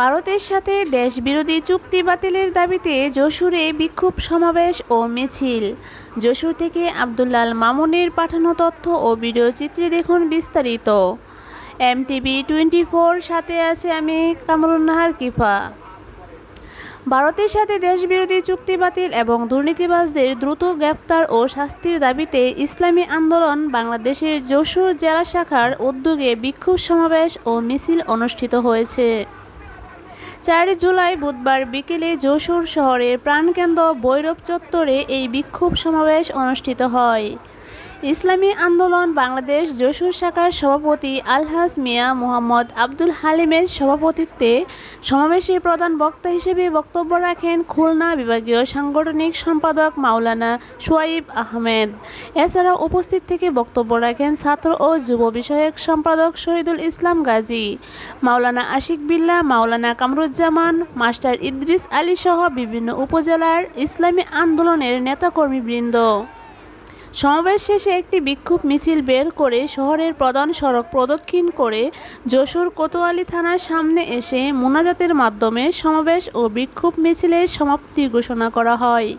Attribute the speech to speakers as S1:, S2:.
S1: ভারতের সাথে দেশবিরোধী চুক্তি বাতিলের দাবিতে যশোরে বিক্ষোভ সমাবেশ ও মিছিল। যশোর থেকে আবদুল্লাল মামুনের পাঠানো তথ্য ও ভিডিও চিত্রে দেখুন বিস্তারিত। এমটিভি টোয়েন্টি ফোর সাথে আছে আমি কামরুন্নাহার কিফা। ভারতের সাথে দেশবিরোধী চুক্তি বাতিল এবং দুর্নীতিবাজদের দ্রুত গ্রেপ্তার ও শাস্তির দাবিতে ইসলামী আন্দোলন বাংলাদেশের যশোর জেলা শাখার উদ্যোগে বিক্ষোভ সমাবেশ ও মিছিল অনুষ্ঠিত হয়েছে। চার জুলাই বুধবার বিকেলে যশোর শহরের প্রাণকেন্দ্র বৈরব চত্বরে এই বিক্ষোভ সমাবেশ অনুষ্ঠিত হয়। ইসলামী আন্দোলন বাংলাদেশ যশোর শাখার সভাপতি আলহাজ মিয়া মোহাম্মদ আব্দুল হালিমের সভাপতিত্বে সমাবেশে প্রধান বক্তা হিসেবে বক্তব্য রাখেন খুলনা বিভাগীয় সাংগঠনিক সম্পাদক মাওলানা সোয়াইব আহমেদ। এছাড়া উপস্থিত থেকে বক্তব্য রাখেন ছাত্র ও যুব বিষয়ক সম্পাদক শহীদুল ইসলাম গাজী, মাওলানা আশিক বিল্লা, মাওলানা কামরুজ্জামান, মাস্টার ইদ্রিস আলী সহ বিভিন্ন উপজেলার ইসলামী আন্দোলনের নেতাকর্মীবৃন্দ। সমাবেশ শেষে একটি বিক্ষোভ মিছিল বের করে শহরের প্রধান সড়ক প্রদক্ষিণ করে যশোর কোতোয়ালি থানার সামনে এসে মোনাজাতের মাধ্যমে সমাবেশ ও বিক্ষোভ মিছিলের সমাপ্তি ঘোষণা করা হয়।